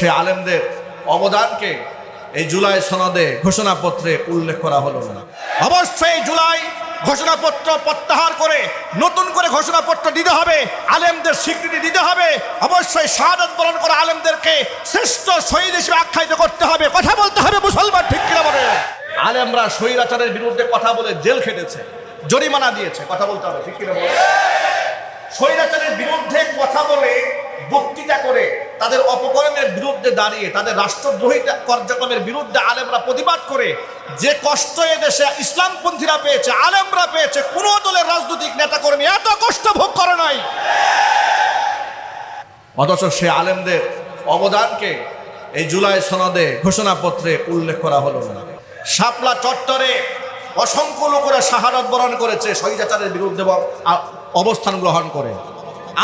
সে আলেমদের অবদানকে এই জুলাই সনদে ঘোষণাপত্রে উল্লেখ করা হলো না। অবশ্যই জুলাই ঘোষণাপত্র প্রত্যাহার করে নতুন করে ঘোষণাপত্র দিতে হবে, আলেমদের স্বীকৃতি দিতে হবে, অবশ্যই শাহাদত বরণ করা আলেমদেরকে শ্রেষ্ঠ শহীদ হিসেবে আখ্যায়িত করতে হবে, কথা বলতে হবে মুসলমান ঠিক কিনা বলে। আলেমরা স্বৈরাচারের বিরুদ্ধে কথা বলে জেল খেটেছে, জরিমানা দিয়েছে, কথা বলতে হবে ঠিক কিনা বলে। স্বৈরাচারের বিরুদ্ধে কথা বলে বক্তৃতা করে তাদের অপকর্মের বিরুদ্ধে দাঁড়িয়ে, তাদের রাষ্ট্রদ্রোহী কার্যক্রমের বিরুদ্ধে আলেমরা প্রতিবাদ করে, যে কষ্ট দেশে ইসলামপন্থীরা পেয়েছে, আলেমরা পেয়েছে, কোন দলের রাজনৈতিক নেতাকর্মী এত কষ্ট ভোগ করে নাই। অথচ সে আলেমদের অবদানকে এই জুলাই সনদে ঘোষণাপত্রে উল্লেখ করা হলো না। শাপলা চত্বরে অসংখ্য লোকেরা শাহাদত বরণ করেছে, স্বৈরাচারের বিরুদ্ধে অবস্থান গ্রহণ করে,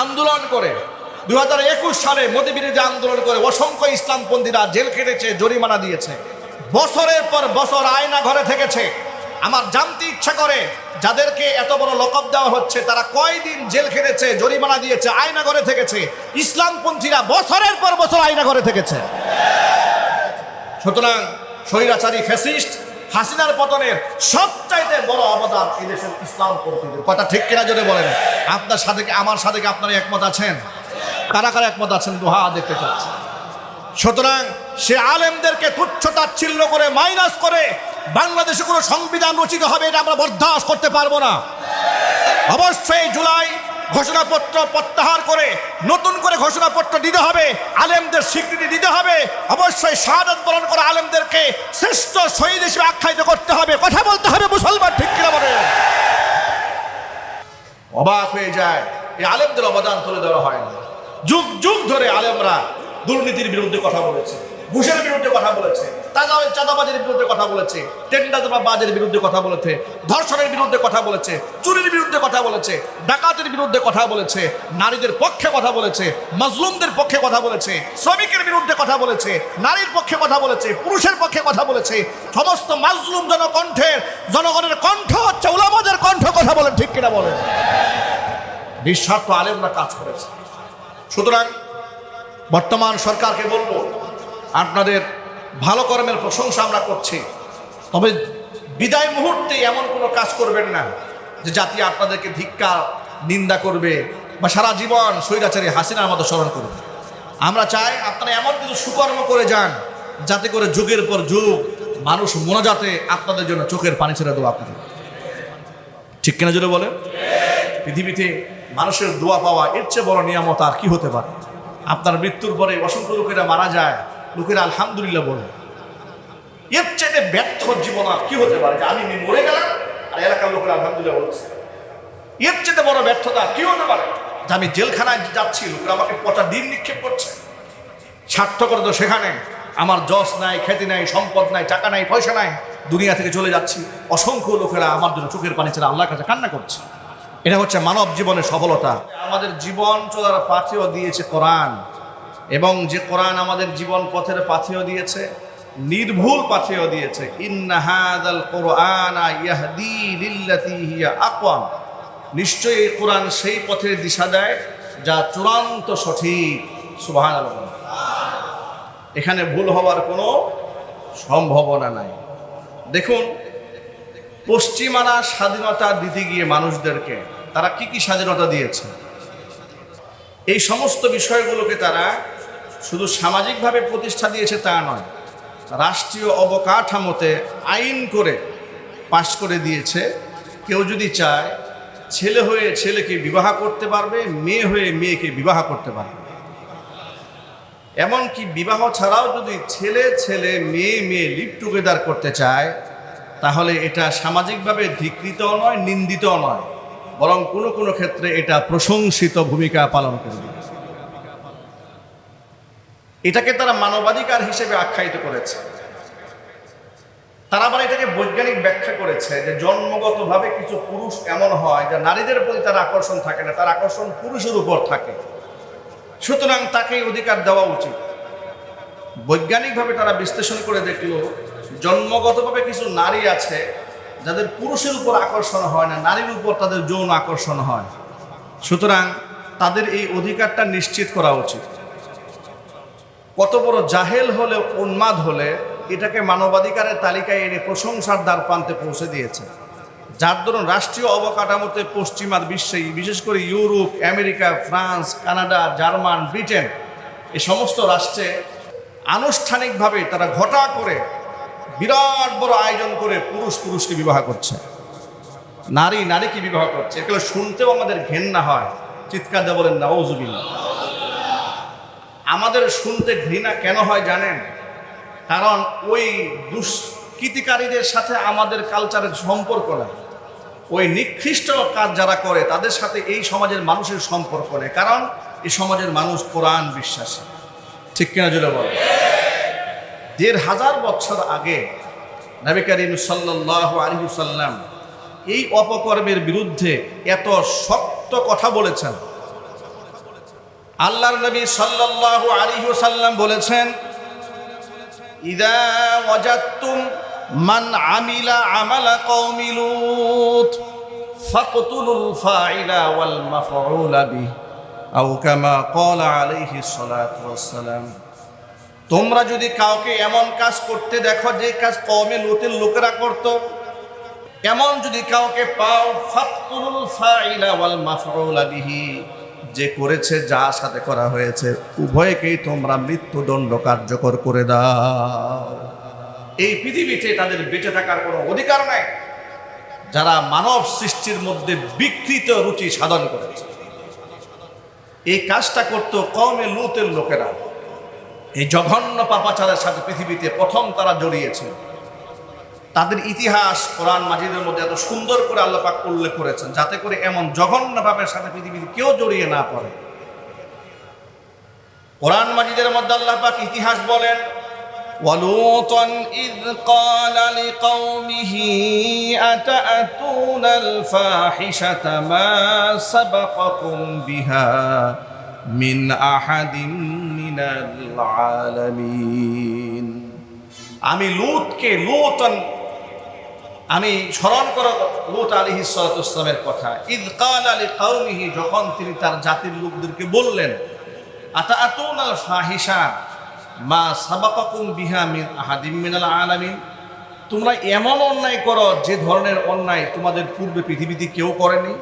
আন্দোলন করে। দু হাজার একুশ সালে মোদী বিরোধী আন্দোলন করে অসংখ্য ইসলামপন্থীরা জেল কেটেছে জরিমানা দিয়েছে। বছরের পর বছর আয়না ঘরে থেকেছে। আমার জানতে ইচ্ছা করে যাদেরকে এত বড় লকব দেওয়া হচ্ছে, তারা কয়দিন জেল খেটেছে, জরিমানা দিয়েছে, আয়না ঘরে থেকেছে। ইসলামপন্থীরা বছরের পর বছর আয়না ঘরে থেকেছে। সুতরাং স্বৈরাচারী ফ্যাসিস্ট হাসিনার পতনের সবচাইতে বড় অবদান এই দেশের ইসলাম পন্থীদের কথা ঠিক কিনা যদি বলেন? আপনার সাথে আমার সাথে আপনারা একমত আছেন? কারা কারা একমত আছেন দোহা দেখতে চাচ্ছি সুতরাং সে আলেমদেরকে তুচ্ছ তাচ্ছিল্য করে, মাইনাস করে বাংলাদেশে কোনো সংবিধান রচিত হবে এটা আমরা বরদাস্ত করতে পারব না। অবশ্যই জুলাই ঘোষণাপত্র প্রত্যাহার করে, নতুন করে ঘোষণাপত্র দিতে হবে, আলেমদের স্বীকৃতি দিতে হবে, অবশ্যই শাহাদত বরণ করা আলেমদেরকে শ্রেষ্ঠ শহীদ হিসেবে আখ্যায়িত করতে হবে, কথা বলতে হবে মুসলমান ঠিক কিনা বলে অবাক হয়ে যায়। এই আলেমদের অবদান তুলে ধরা হয় না যুগ যুগ ধরে আলেমরা দুর্নীতির বিরুদ্ধে কথা বলেছে ঘুষের বিরুদ্ধে কথা বলেছে তাজা চাঁদাবাজের বিরুদ্ধে কথা বলেছে টেন্ডারবাজের বিরুদ্ধে কথা বলেছে ধর্ষণের বিরুদ্ধে কথা বলেছে চুরির বিরুদ্ধে কথা বলেছে ডাকাতের বিরুদ্ধে কথা বলেছে নারীদের পক্ষে কথা বলেছে মাজলুমদের পক্ষে কথা বলেছে শ্রমিকের বিরুদ্ধে কথা বলেছে নারীর পক্ষে কথা বলেছে পুরুষের পক্ষে কথা বলেছে সমস্ত মাজলুম জনকণ্ঠের জনগণের কণ্ঠ হচ্ছে উলামাদের কণ্ঠ কথা বলেন ঠিক কিনা বলেন নিঃস্বার্থ আলেমরা কাজ করেছে। সুতরাং বর্তমান সরকারকে বলব, আপনাদের ভালো কর্মের প্রশংসা আমরা করছি। তবে বিদায় মুহূর্তে এমন কোনো কাজ করবেন না যে জাতি আপনাদেরকে ধিক্কা, নিন্দা করবে বা সারা জীবন স্বৈরাচারী হাসিনার মতো স্মরণ করবে। আমরা চাই আপনারা এমন কিছু সুকর্ম করে যান, যাতে করে যুগের পর যুগ মানুষ মোনাজাতে আপনাদের জন্য চোখের পানি ছেড়ে দেবো আপনাদের ঠিক কিনা যদি বলেন? পৃথিবীতে মানুষের দোয়া পাওয়া, এর চেয়ে বড় নিয়ামত আর কি হতে পারে? আপনার মৃত্যুর পরে অসংখ্য লোকেরা মারা যায়, লোকেরা আলহামদুলিল্লাহ বলে। এর চাইতে ব্যর্থ জীবন আর কি হতে পারে? আমি মরে গেলাম, আর এলাকার লোকেরা আলহামদুলিল্লাহ বলছে। এর চাইতে বড় ব্যর্থতা কি হতে পারে? যে আমি জেলখানায় যাচ্ছি, লোকেরা আমাকে পচা দিন নিক্ষেপ করছে। স্বার্থ করে তো সেখানে। আমার যশ নাই, খ্যাতি নাই, সম্পদ নাই, টাকা নাই, পয়সা নাই। দুনিয়া থেকে চলে যাচ্ছি। অসংখ্য লোকেরা আমার জন্য চোখের পানি ছেড়ে আল্লাহর কাছে কান্না করছে। এটা হচ্ছে মানব জীবনের সফলতা। আমাদের জীবন চলার পাথেও দিয়েছে কোরআন। এবং যে কোরআন আমাদের জীবন পথের পাথেও দিয়েছে, নির্ভুল পাথেও দিয়েছে। আকওয়াম। নিশ্চয়ই এই কোরআন সেই পথের দিশা দেয় যা চূড়ান্ত সঠিক। সুবহানাল্লাহ। এখানে ভুল হওয়ার কোনো সম্ভাবনা নাই। দেখুন পশ্চিমারা স্বাধীনতা দিতে গিয়ে মানুষদেরকে তারা কি কি স্বাধীনতা দিয়েছে? এই সমস্ত বিষয়গুলোকে তারা শুধু সামাজিকভাবে প্রতিষ্ঠা দিয়েছে তা নয়, রাষ্ট্রীয় অবকাঠামোতে আইন করে পাশ করে দিয়েছে। কেউ যদি চায়, ছেলে হয়ে ছেলেকে বিবাহ করতে পারবে, মেয়ে হয়ে মেয়েকে বিবাহ করতে পারবে। এমনকি বিবাহ ছাড়াও যদি ছেলে ছেলে, মেয়ে মেয়ে লিভ টুগেদার করতে চায়, তাহলে এটা সামাজিকভাবে ধিকৃতও নয়, নিন্দিতও নয়। বরং কোনো কোনো ক্ষেত্রে এটা প্রশংসিত ভূমিকা পালন করবে এটাকে তারা মানবাধিকার হিসেবে আখ্যায়িত করেছে। তারা আবার এটাকে বৈজ্ঞানিক ব্যাখ্যা করেছে যে জন্মগতভাবে কিছু পুরুষ এমন হয় যে নারীদের প্রতি তার আকর্ষণ থাকে না, তার আকর্ষণ পুরুষের উপর থাকে। সুতরাং তাকে অধিকার দেওয়া উচিত। বৈজ্ঞানিকভাবে তারা বিশ্লেষণ করে দেখল, জন্মগতভাবে কিছু নারী আছে যাদের পুরুষের উপর আকর্ষণ হয় না, নারীর উপর তাদের যৌন আকর্ষণ হয়। সুতরাং তাদের এই অধিকারটা নিশ্চিত করা উচিত। কত বড় জাহেল হলে, উন্মাদ হলে এটাকে মানবাধিকারের তালিকায় এনে প্রশংসার দ্বার প্রান্তে পৌঁছে দিয়েছে। যার দরুন রাষ্ট্রীয় অবকাঠামোতে পশ্চিমার বিশ্বে, বিশেষ করে Europe, America, France, Canada, German, Britain, এ সমস্ত রাষ্ট্রে আনুষ্ঠানিকভাবে তারা ঘটা করে বিরাট বড় আয়োজন করে পুরুষ পুরুষকে বিবাহ করছে। নারী নারীকে বিবাহ করছে। এগুলো শুনতেও আমাদের ঘেন্না হয়। চিৎকার দিয়ে বলেন না ওজুবিল্লা আমাদের শুনতে ঘৃণা কেন হয় জানেন? কারণ ওই দুষ্কৃতিকারীদের সাথে আমাদের কালচারের সম্পর্ক নেই। ওই নিকৃষ্ট কাজ যারা করে, তাদের সাথে এই সমাজের মানুষের সম্পর্ক নেই। কারণ এই সমাজের মানুষ কোরআন বিশ্বাসী। ঠিক কিনা জুড়ে বলে দেড় হাজার বছর আগে নবী করিম সাল্লাহ আলী সাল্লাম এই অপকর্মের বিরুদ্ধে এত শক্ত কথা বলেছেন। আল্লাহর নবী সাল্লাল্লাহু আলাইহি ওয়াসাল্লাম বলেছেন, ইদা মান আমিলা আমালা আলাইহি তোমরা যদি কাউকে এমন কাজ করতে দেখো যে কাজ কওমে লূতের লোকেরা করত, এমন যদি কাউকে পাও বিহি, যে করেছে যা সাথে করা হয়েছে, উভয়কেই তোমরা মৃত্যুদণ্ড কার্যকর করে দাও। এই পৃথিবীতে তাদের বেঁচে থাকার কোনো অধিকার নাই। যারা মানব সৃষ্টির মধ্যে বিকৃত রুচি সাধন করেছে। এই কাজটা করতো কমে লুতের লোকেরা। এই জঘন্য পাপাচারের সাথে পৃথিবীতে প্রথম তারা জড়িয়েছিল তাদের ইতিহাস কোরআন মাজিদের মধ্যে এত সুন্দর করে আল্লাহ পাক উল্লেখ করেছেন যাতে করে এমন জঘন্য পাপের সাথে পৃথিবীতে কেউ জড়িয়ে না পড়ে কোরআন মাজিদের মধ্যে আল্লাহ পাক ইতিহাস বলেন ولوطا إذ قال لقومه أتأتون الفاحشة ما سبقكم بها من أحد আমি লুতকে লুতন, আমি স্মরণ করো লুত আলী হিসালামের কথা। ঈদ কাল আলী কাউমিহি যখন তিনি তার জাতির লোকদেরকে বললেন আতা আতুন আল ফাহিসা মা সাবাকুম বিহা আহাদিম মিনাল আলামিন তোমরা এমন অন্যায় করো যে ধরনের অন্যায় তোমাদের পূর্বে পৃথিবীতে কেউ করেনি।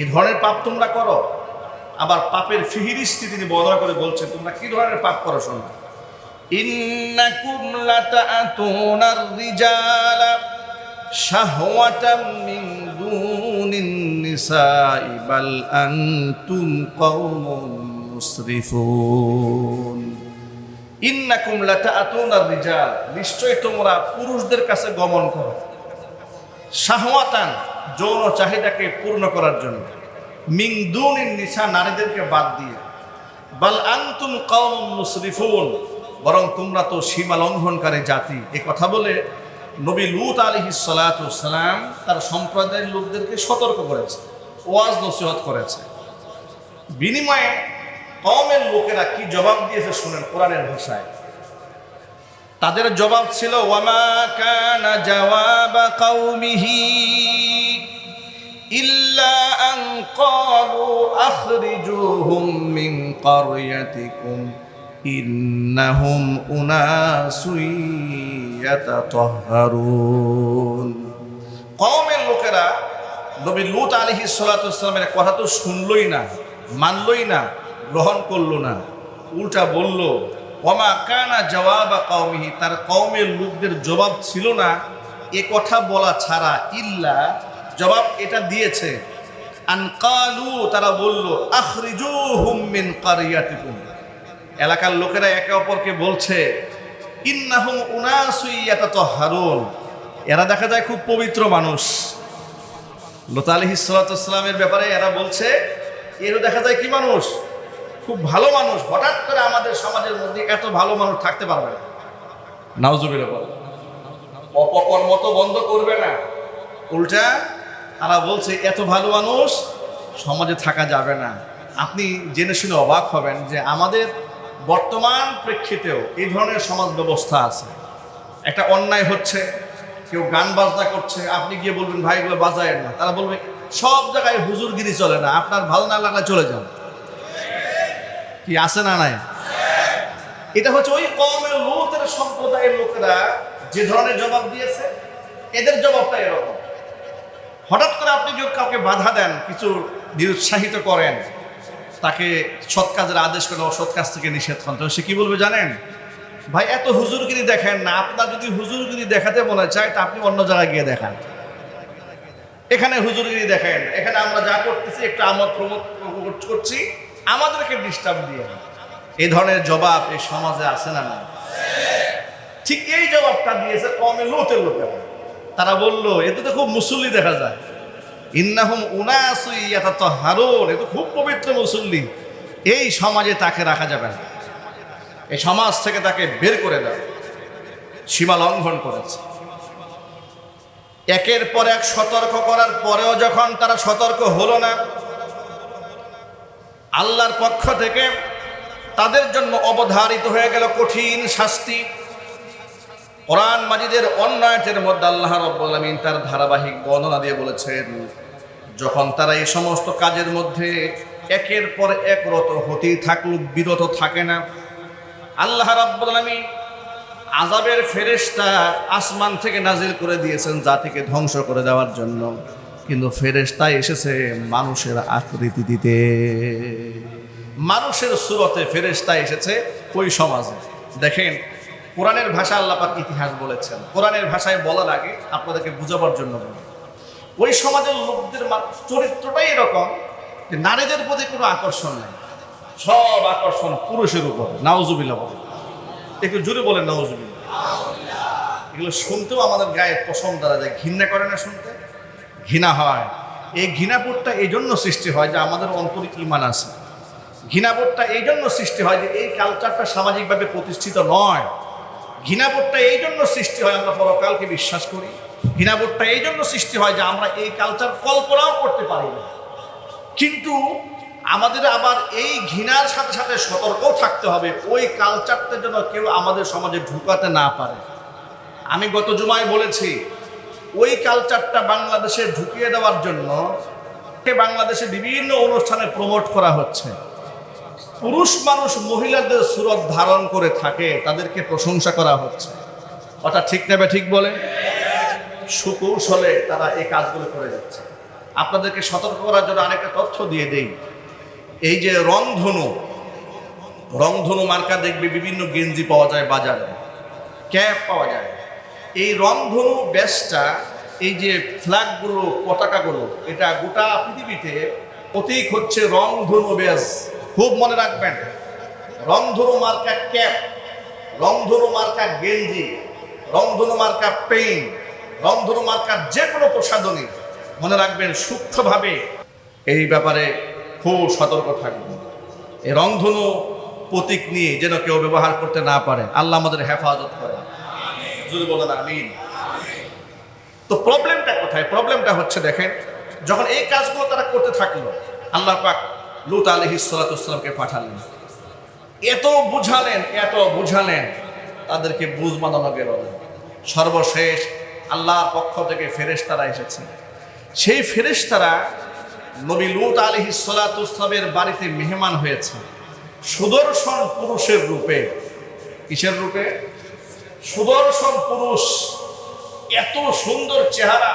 এ ধরনের পাপ তোমরা করো। আবার পাপের ফিহিরিস্তি তিনি বদলা করে বলছেন, তোমরা কি ধরনের পাপ করো শোনা নিশ্চয় তোমরা পুরুষদের কাছে গমন করো। শাহওয়াতান, যৌন চাহিদাকে পূর্ণ করার জন্য। মিং দুনিন নিসা, নারীদেরকে বাদ দিয়ে। বাল আনতুম কওম মুসরিফুন, বরং তোমরা তো সীমা লঙ্ঘনকারী জাতি। এ কথা বলে নবী লুত আলিহি সালাম তার সম্প্রদায়ের লোকদেরকে সতর্ক করেছে, ওয়াজ নসিহত করেছে। বিনিময়ে কমের লোকেরা কি জবাব দিয়েছে শুনেন কোরআনের ভাষায়। তাদের জবাব ছিল ওয়ামা কানা জবাব কৌমিহি ইল্লা আন ক্বালু আখরিজুহুম মিন ক্বরয়াতিকুম ইন্নাহুম উনাসুন ইয়াতাতাহহারুন কওমের লোকেরা নবী লূত আলাইহিস সালাতু ওয়াসসালামের কথা তো শুনলই না, মানলই না, গ্রহণ করল না। উল্টা বলল, ওমা কানা জবাবা কওমিহি? তার কওমের লোকদের জবাব ছিল না, এ কথা বলা ছাড়া ইল্লা জবাব এটা দিয়েছে। তারা বলল, আখরিজুহুম মিন কারিয়াতিকুম। এলাকার লোকেরা একে অপরকে বলছে উনাসুইয়াতাতাহহারুন এরা দেখা যায় খুব পবিত্র মানুষ। লোতা ব্যাপারে এরা বলছে, এরও দেখা যায় কি মানুষ? খুব ভালো মানুষ। হঠাৎ করে আমাদের সমাজের মধ্যে এত ভালো মানুষ থাকতে পারবে না। নাউজুবিল অপকর্ম তো বন্ধ করবে না। উল্টা তারা বলছে, এত ভালো মানুষ সমাজে থাকা যাবে না। আপনি জেনে শুনে অবাক হবেন যে আমাদের বর্তমান প্রেক্ষিতেও এই ধরনের সমাজ ব্যবস্থা আছে। একটা অন্যায় হচ্ছে, কেউ গান বাজনা করছে, আপনি গিয়ে বলবেন, ভাই, এগুলো বাজায় না। তারা বলবে, সব জায়গায় হুজুরগিরি চলে না, আপনার ভালো না লাগলে চলে যান। কি আছে না নাই? এটা হচ্ছে ওই কমের লোকের সম্প্রদায়ের লোকেরা যে ধরনের জবাব দিয়েছে, এদের জবাবটা এরকম। হঠাৎ করে আপনি যদি কাউকে বাধা দেন, কিছু নিরুৎসাহিত করেন, তাকে সৎ কাজের আদেশ করেন অসৎ কাজ থেকে নিষেধ করেন সে কি বলবে জানেন? ভাই, এত হুজুরগিরি দেখেন না, আপনার যদি হুজুরগিরি দেখাতে মনে চায়, তা আপনি অন্য জায়গায় গিয়ে দেখান। এখানে হুজুরগিরি দেখেন, এখানে আমরা যা করতেছি, একটু আমোদ প্রমোদ করছি, আমাদেরকে ডিস্টার্ব দিয়ে। এই ধরনের জবাব এই সমাজে আছে না না। ঠিক এই জবাবটা দিয়েছে কমে লোতের লোকেরা তারা বলল এতে তো খুব মুসল্লি দেখা যায়। ইন্নাহুম উনাসুই এটা তো হারুন এ তো খুব পবিত্র মুসল্লি। এই সমাজে তাকে রাখা যাবে না। এই সমাজ থেকে তাকে বের করে দেয় সীমা লঙ্ঘন করেছে। একের পর এক সতর্ক করার পরেও যখন তারা সতর্ক হলো না, আল্লাহর পক্ষ থেকে তাদের জন্য অবধারিত হয়ে গেল কঠিন শাস্তি। কোরআন মাজিদের অন্যায়ের মধ্যে আল্লাহ রব্বুল তার ধারাবাহিক বর্ণনা দিয়ে বলেছেন, যখন তারা এই সমস্ত কাজের মধ্যে একের পর এক রত হতেই থাকল বিরত থাকে না, আল্লাহ রাব্বুল আলামিন আজাবের ফেরেশতা আসমান থেকে নাজিল করে দিয়েছেন জাতিকে ধ্বংস করে দেওয়ার জন্য। কিন্তু ফেরেশতা এসেছে মানুষের আকৃতি দিতে। মানুষের সুরতে ফেরেশতা এসেছে ওই সমাজে। দেখেন কোরআনের ভাষা আল্লাহ পাক ইতিহাস বলেছেন। কোরআনের ভাষায় বলার আগে আপনাদেরকে বুঝাবার জন্য বলি। ওই সমাজের লোকদের চরিত্রটাই এরকম যে নারীদের প্রতি কোনো আকর্ষণ নেই। সব আকর্ষণ পুরুষের উপর নাউজুবিল্লা বলে। একটু জোরে বলেন নাউজুবিল্লা এগুলো শুনতেও আমাদের গায়ে পছন্দ দ্বারা যায়। ঘৃণা করে না শুনতে? ঘৃণা হয়। এই ঘৃণাবোধটা এই জন্য সৃষ্টি হয় যে আমাদের অন্তরিক ইমান আছে। ঘৃণাবোধটা এই জন্য সৃষ্টি হয় যে এই কালচারটা সামাজিকভাবে প্রতিষ্ঠিত নয়। ঘৃণাবোধটা এই জন্য সৃষ্টি হয়, আমরা পরকালকে বিশ্বাস করি। ঘৃণাবোধটা এই জন্য সৃষ্টি হয় যে আমরা এই কালচার কল্পনাও করতে পারি না। কিন্তু আমাদের আবার এই ঘৃণার সাথে সাথে সতর্কও থাকতে হবে, ওই কালচারটা যেন কেউ আমাদের সমাজে ঢুকাতে না পারে। আমি গত জুমায় বলেছি, ওই কালচারটা বাংলাদেশে ঢুকিয়ে দেওয়ার জন্য বাংলাদেশে বিভিন্ন অনুষ্ঠানে প্রমোট করা হচ্ছে। পুরুষ মানুষ মহিলাদের সুরত ধারণ করে থাকে, তাদেরকে প্রশংসা করা হচ্ছে। অর্থাৎ ঠিক নেবে ঠিক বলে? সুকৌশলে তারা এই কাজগুলো করে যাচ্ছে। আপনাদেরকে সতর্ক করার জন্য আরেকটা তথ্য দিয়ে দেই। এই যে রংধনু রংধনু মার্কা দেখবে বিভিন্ন গেঞ্জি পাওয়া যায় বাজারে, ক্যাপ পাওয়া যায়। এই রংধনু ব্যাসটা, এই যে ফ্ল্যাগগুলো, পতাকাগুলো, এটা গোটা পৃথিবীতে প্রতীক হচ্ছে রংধনু ব্যাস। খুব মনে রাখবেন, রংধনু মার্কা ক্যাপ, রংধনু মার্কা গেঞ্জি, রংধনু মার্কা পেইন, রংধনু মার্কার যে কোনো প্রসাধনী, মনে রাখবেন সূক্ষ্মভাবে এই ব্যাপারে খুব সতর্ক থাকবেন। এই রংধনু প্রতীক নিয়ে যেন কেউ ব্যবহার করতে না পারে, আল্লাহ আমাদের হেফাজত করে যদি বলেন, আমিন। তো প্রবলেমটা কোথায়? প্রবলেমটা হচ্ছে, দেখেন, যখন এই কাজগুলো তারা করতে থাকল, আল্লাহ পাক লুত আলহি সালাতামকে পাঠালেন। এত বুঝালেন এত বুঝালেন, তাদেরকে বুঝ বাঁধানো গেল সর্বশেষ আল্লাহর পক্ষ থেকে ফেরেশতারা এসেছে। সেই ফেরেশতারা নবী লুত আলহি সালাতামের বাড়িতে মেহমান হয়েছে। সুদর্শন পুরুষের রূপে। কিসের রূপে? সুদর্শন পুরুষ। এত সুন্দর চেহারা,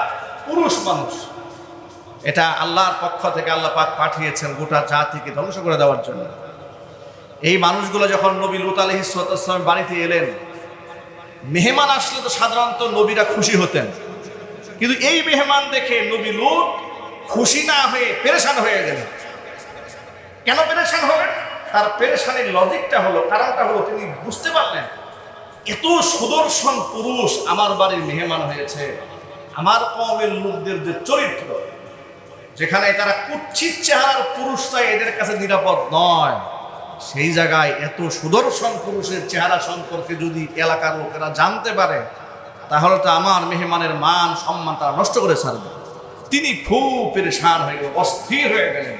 পুরুষ মানুষ। এটা আল্লাহর পক্ষ থেকে আল্লাহ পাক পাঠিয়েছেন গোটা জাতিকে ধ্বংস করে দেওয়ার জন্য। এই মানুষগুলো যখন নবী লুত আলহি সালামের বাড়িতে এলেন, মেহমান আসলে তো সাধারণত নবীরা খুশি হতেন। কিন্তু এই মেহমান দেখে নবী লুত খুশি না হয়ে পেরেশান হয়ে গেলেন। কেন পেরেশান হবেন তার পেরেশানির লজিকটা হলো, কারণটা হলো তিনি বুঝতে পারলেন, এত সুদর্শন পুরুষ আমার বাড়ির মেহমান হয়েছে। আমার কমের লোকদের যে চরিত্র যেখানে তারা কুচ্ছিত চেহারার পুরুষটাই এদের কাছে নিরাপদ নয়। সেই জায়গায় এত সুদর্শন পুরুষের চেহারা সম্পর্কে যদি এলাকার লোকেরা জানতে পারে, তাহলে তো আমার মেহমানের মান, সম্মান তারা নষ্ট করে ছাড়বে। তিনি খুব পেরেশান হয়ে গেলেন, অস্থির হয়ে গেলেন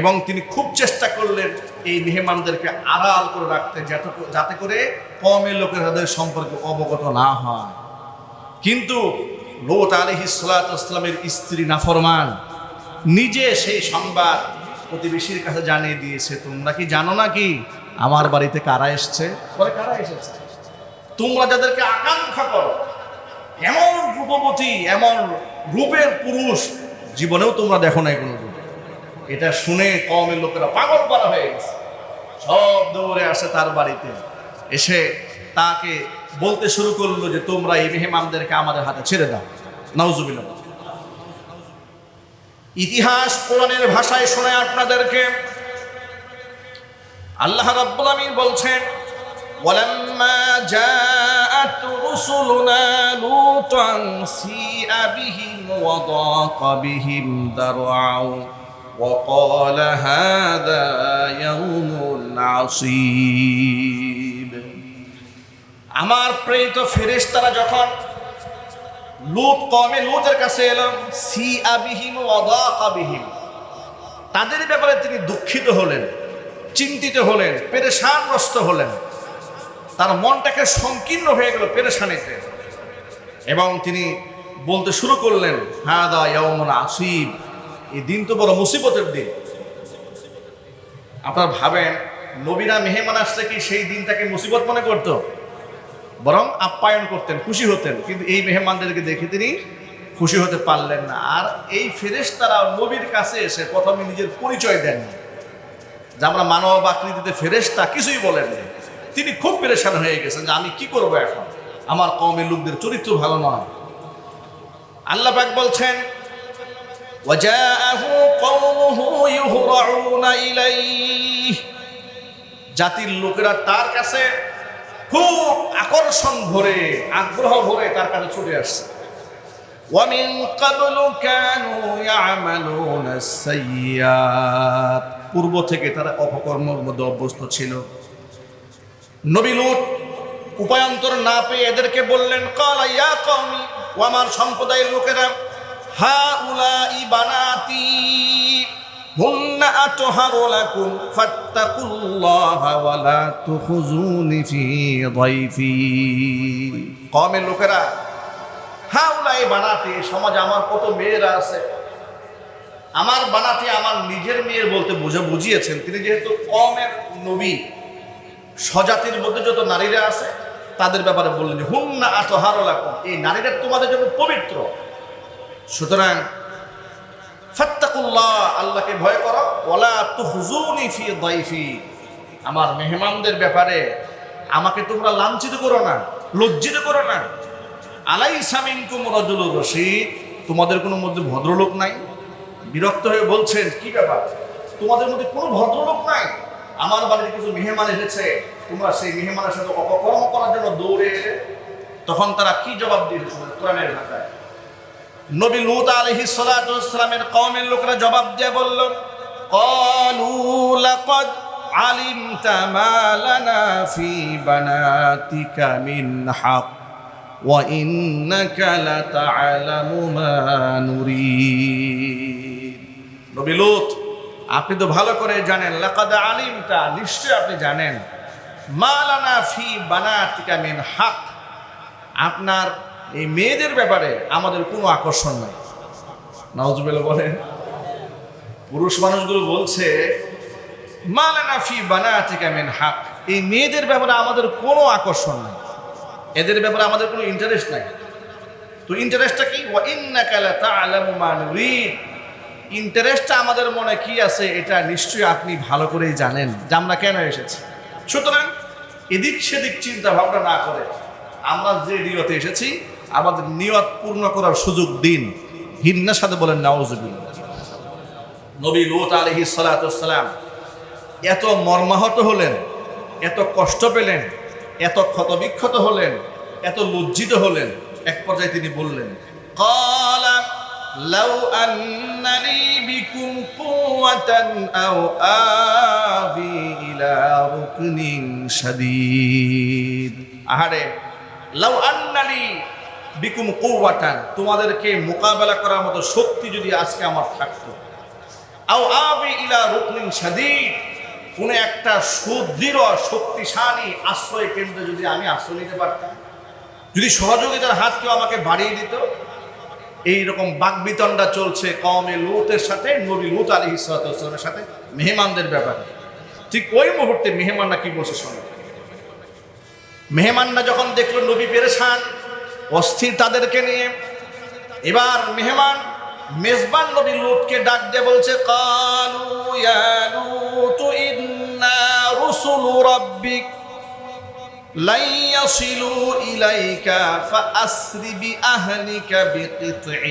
এবং তিনি খুব চেষ্টা করলেন এই মেহমানদেরকে আড়াল করে রাখতে যাতে করে কমের লোকের তাদের সম্পর্কে অবগত না হয়। কিন্তু লোট আলহি সালাতামের স্ত্রী নাফরমান নিজে সেই সংবাদ প্রতিবেশীর কাছে জানিয়ে দিয়েছে। তোমরা কি জানো না কি আমার বাড়িতে কারা এসছে? বলে কারা এসেছে? তোমরা যাদেরকে আকাঙ্ক্ষা করো, এমন রূপবতী, এমন রূপের পুরুষ, জীবনেও তোমরা দেখো না কোনো রূপ। এটা শুনে কমের লোকেরা পাগল করা হয়ে গেছে। সব দৌড়ে আসে তার বাড়িতে। এসে তাকে বলতে শুরু করল যে, তোমরা এই মেহমানদেরকে আমাদের হাতে ছেড়ে দাও। নাউজুবিল্লাহ। ইতিহাস কোরআনের ভাষায় শোনায় আপনাদেরকে আল্লাহ রাব্বুল আমিন বলছেন ولما جاءت رسلنا لوطا سيء بهم وضاق بهم ذرعا وقال هذا يوم عصيب আমার প্রেরিত ফেরেশতারা যখন লুত কমে লুতের কাছে এলাম সি আবিহিম অদাকাবিহিম তাদের ব্যাপারে তিনি দুঃখিত হলেন, চিন্তিত হলেন, পেরেশানগ্রস্ত হলেন। তার মনটাকে সংকীর্ণ হয়ে গেল পেরেশানিতে। এবং তিনি বলতে শুরু করলেন হ্যাঁ দা ইয়মন আসিব এই দিন তো বড় মুসিবতের দিন। আপনার ভাবেন, নবীরা মেহমান আসলে কি সেই দিনটাকে মুসিবত মনে করতো? বরং আপ্যায়ন করতেন, খুশি হতেন। কিন্তু এই মেহমানদেরকে দেখে তিনি খুশি হতে পারলেন না। আর এই ফেরেস তারা নবীর কাছে এসে প্রথমে নিজের পরিচয় দেননি। যে আমরা মানব আকৃতিতে ফেরেস্তা কিছুই বলেননি তিনি খুব পেরেশান হয়ে গেছেন যে আমি কি করব এখন? আমার কমের লোকদের চরিত্র ভালো নয়। আল্লাহ পাক বলছেন জাতির লোকেরা তার কাছে খুব আকর্ষণ ভরে আগ্রহ ভরে তার কাছে ছুটে আসছে ومن قبل كانوا يعملون السيئات পূর্ব থেকে তারা অপকর্মের মধ্যে অভ্যস্ত ছিল নবী লূত উপায়ন্তর না পেয়ে এদেরকে বললেন কালা ইয়া কওমি ও আমার সম্প্রদায়ের লোকেরা হা উলাই বানাতি হুন্না আতহারু লাকুম ফাত্তাকুল্লাহা ওয়া লা তুখুজুনি ফি দাইফি কওমের লোকেরা হা উলাই বানাতি সমাজে আমার কত মেয়েরা আছে। আমার বানাতে আমার নিজের মেয়ের বলতে বুঝে বুঝিয়েছেন, তিনি যেহেতু কমের নবী, স্বজাতির মধ্যে যত নারীরা আছে, তাদের ব্যাপারে বললেন যে, হুন্না আতহার এই নারীরা তোমাদের জন্য পবিত্র। সুতরাং ফাত্তাকুল্লাহ, আল্লাহকে ভয় করো। ওলা তুহজুনি ফি দাইফি। আমার মেহমানদের ব্যাপারে আমাকে তোমরা লাঞ্ছিত করো না, লজ্জিত করো না। আলাই সামিনকুম রাজুলুর রশিদ, তোমাদের কোনো মধ্যে ভদ্রলোক নাই? বিরক্ত হয়ে বলছেন, কি ব্যাপার? তোমাদের মধ্যে কোনো ভদ্রলোক নাই? আমার বাড়িতে কিছু মেহমান এসেছে, তোমরা সেই মেহমানের সাথে অপকর্ম করার জন্য দৌড়ে এসে তখন তারা কি জবাব দিয়েছে কোরআনের ভাষায়। নবী লুত আলাইহিস সালাতু ওয়াসসালামের কওমের লোকরা জবাব দিয়ে বলল ক্বালু লাকাদ আলিমতা মা লানা ফি বানাতিকা মিন হক, ওয়া ইন্নাকা লাতা'লামু মা নুরিদ। নবী লুত, আপনি তো ভালো করে জানেন, লাকাদ আলিমতা নিশ্চয় আপনি জানেন, মা লানা ফি বানাতিকা মিন হক। আপনার এই মেয়েদের ব্যাপারে আমাদের কোনো আকর্ষণ নাই। নওয়াজুবেল বলেন, পুরুষ মানুষগুলো বলছে, মালানা ফি বানাতিকা মিন হক। এই মেয়েদের ব্যাপারে আমাদের কোনো আকর্ষণ নাই। এদের ব্যাপারে আমাদের কোনো ইন্টারেস্ট নাই। তো ইন্টারেস্টটা কি? ইন্টারেস্টটা আমাদের মনে কি আছে, এটা নিশ্চয়ই আপনি ভালো করেই জানেন। যে আমরা কেন এসেছি? সুতরাং এদিক সেদিক চিন্তা ভাবনা না করে আমরা যে রিওতে এসেছি আমাদের নিয়ত পূর্ণ করার সুযোগ দিন হিন্নার সাথে বলেন নাওজুবিল নবী লুত আলহি সালাতাম এত মর্মাহত হলেন এত কষ্ট পেলেন এত ক্ষতবিক্ষত হলেন এত লজ্জিত হলেন এক পর্যায়ে তিনি বললেন قال لو أن لي بكم قوة أو آوي إلى ركن شديد আহারে লাউ আন্নালি বিকুম কৌয়াটান তোমাদেরকে মোকাবেলা করার মতো শক্তি যদি আজকে আমার থাকতো। আও আবি ইলা রুকনিন কোন একটা সুদৃঢ়, শক্তিশালী আশ্রয় কেন্দ্রে যদি আমি আশ্রয় নিতে পারতাম, যদি সহযোগিতার হাত কেউ আমাকে বাড়িয়ে দিত এই রকম বাকবিতণ্ডা চলছে কমে লুতের সাথে, নবী লুত আলী ইসলামের সাথে, মেহমানদের ব্যাপারে। ঠিক ওই মুহূর্তে মেহমানরা কি বলছে শোনো? মেহমানরা যখন দেখল নবী পেরেছান অস্থির তাদেরকে নিয়ে এবার মেহমান মেজবান নবী লুটকে ডাক দিয়ে বলছে কালু ইয়া লুতু ইন্না রুসুলু রাব্বিক لن يصلوا إليك فأسر بأهلك بقطع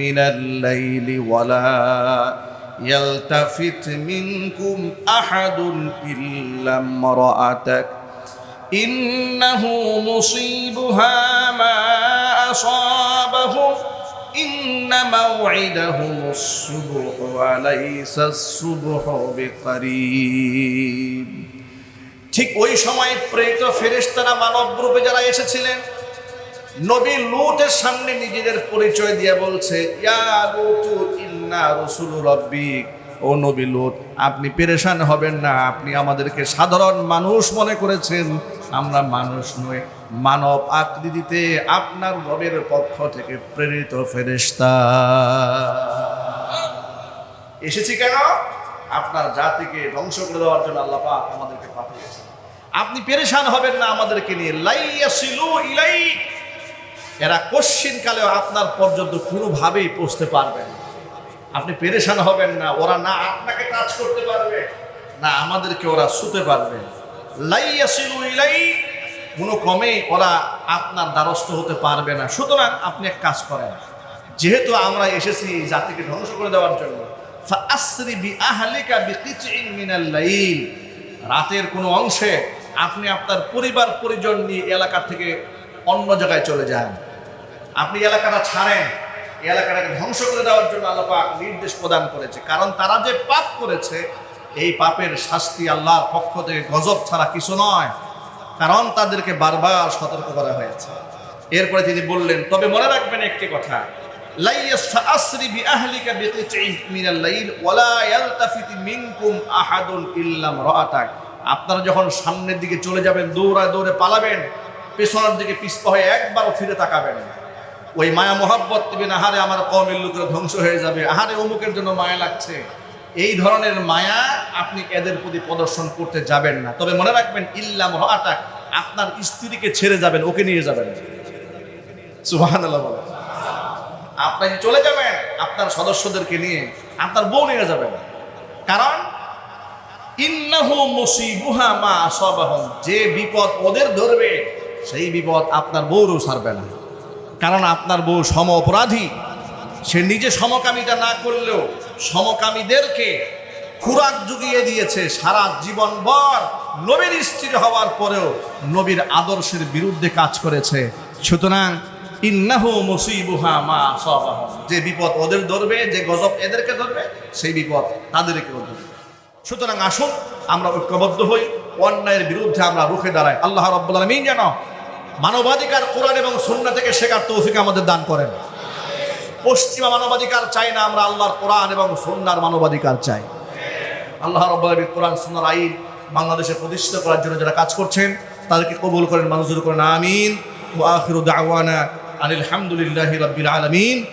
من الليل ولا يلتفت منكم أحد إلا امرأتك إنه مصيبها ما أصابهم إن موعدهم الصبح وليس الصبح بقريب ঠিক ওই সময় প্রেরিত ফেরেশতারা মানব রূপে যারা এসেছিলেন নবী লুটের সামনে নিজেদের পরিচয় দিয়ে বলছে ইয়া লুতু ইন্না রসুল রব্বিক ও নবী লুত আপনি পেরেশান হবেন না আপনি আমাদেরকে সাধারণ মানুষ মনে করেছেন আমরা মানুষ নই, মানব আকৃতিতে আপনার রবের পক্ষ থেকে প্রেরিত ফেরেশতা। এসেছি কেন? আপনার জাতিকে ধ্বংস করে দেওয়ার জন্য আল্লাহ পাক আমাদেরকে পাঠিয়েছেন। আপনি পেরেশান হবেন না আমাদেরকে নিয়ে। লাইয়াসিলু ইলাই, এরা কশ্চিন কালেও আপনার পর্যন্ত কোনোভাবেই পৌঁছতে পারবেন আপনি পেরেশান হবেন না, ওরা না আপনাকে টাচ করতে পারবে, না আমাদেরকে ওরা শুতে পারবে ইলাই কোনো ক্রমেই ওরা আপনার দ্বারস্থ হতে পারবে না। সুতরাং আপনি এক কাজ করেন, যেহেতু আমরা এসেছি জাতিকে ধ্বংস করে দেওয়ার জন্য রাতের কোনো অংশে আপনি আপনার পরিবার পরিজন নিয়ে এলাকা থেকে অন্য জায়গায় চলে যান। আপনি এলাকাটা ছাড়েন এলাকাটাকে ধ্বংস করে দেওয়ার জন্য আল্লাহ পাক নির্দেশ প্রদান করেছে। কারণ তারা যে পাপ করেছে এই পাপের শাস্তি আল্লাহর পক্ষ থেকে গজব ছাড়া কিছু নয়, কারণ তাদেরকে বারবার সতর্ক করা হয়েছে। এরপরে তিনি বললেন, তবে মনে রাখবেন একটি কথা আপনারা যখন সামনের দিকে চলে যাবেন, দৌড়ায় দৌড়ে পালাবেন, পেছনের দিকে পিছপা হয়ে একবারও ফিরে তাকাবেন। ওই মায়া মোহাব্বত দিবেন আহারে আমার কমের লোকেরা ধ্বংস হয়ে যাবে। আহারে অমুকের জন্য মায়া লাগছে। এই ধরনের মায়া আপনি এদের প্রতি প্রদর্শন করতে যাবেন না। তবে মনে রাখবেন ইল্লাম আটাক আপনার স্ত্রীকে ছেড়ে যাবেন, ওকে নিয়ে যাবেন। বলেন। আপনি চলে যাবেন আপনার সদস্যদেরকে নিয়ে, আপনার বউ নিয়ে যাবেন। কারণ মা যে বিপদ ওদের ধরবে, সেই বিপদ আপনার বউরও ছাড়বে না। কারণ আপনার বউ সম অপরাধী সে নিজে সমকামিতা না করলেও সমকামীদেরকে খুরাক জুগিয়ে দিয়েছে সারা জীবন ভর নবীর স্ত্রী হওয়ার পরেও নবীর আদর্শের বিরুদ্ধে কাজ করেছে। সুতরাং ইন্নাহু মুসিবুহা মা যে বিপদ ওদের ধরবে, যে গজব এদেরকে ধরবে, সেই বিপদ তাদেরকেও ধরবে। সুতরাং আসুন, আমরা ঐক্যবদ্ধ হই, অন্যায়ের বিরুদ্ধে আমরা রুখে দাঁড়াই। আল্লাহ রব্বুল আলমিন যেন মানবাধিকার, কোরআন এবং সুন্না থেকে শেখার তৌফিক আমাদের দান করেন। পশ্চিমা মানবাধিকার চাই না, আমরা আল্লাহর কোরআন এবং সন্ন্যার মানবাধিকার চাই। আল্লাহ আলমীর কোরআন, সুন্নার আইন বাংলাদেশে প্রতিষ্ঠিত করার জন্য যারা কাজ করছেন, তাদেরকে কবুল করেন, মঞ্জুর করেন, আমিন। দাওয়ানা আনিল হামদুলিল্লাহ রাব্বিল আলামিন।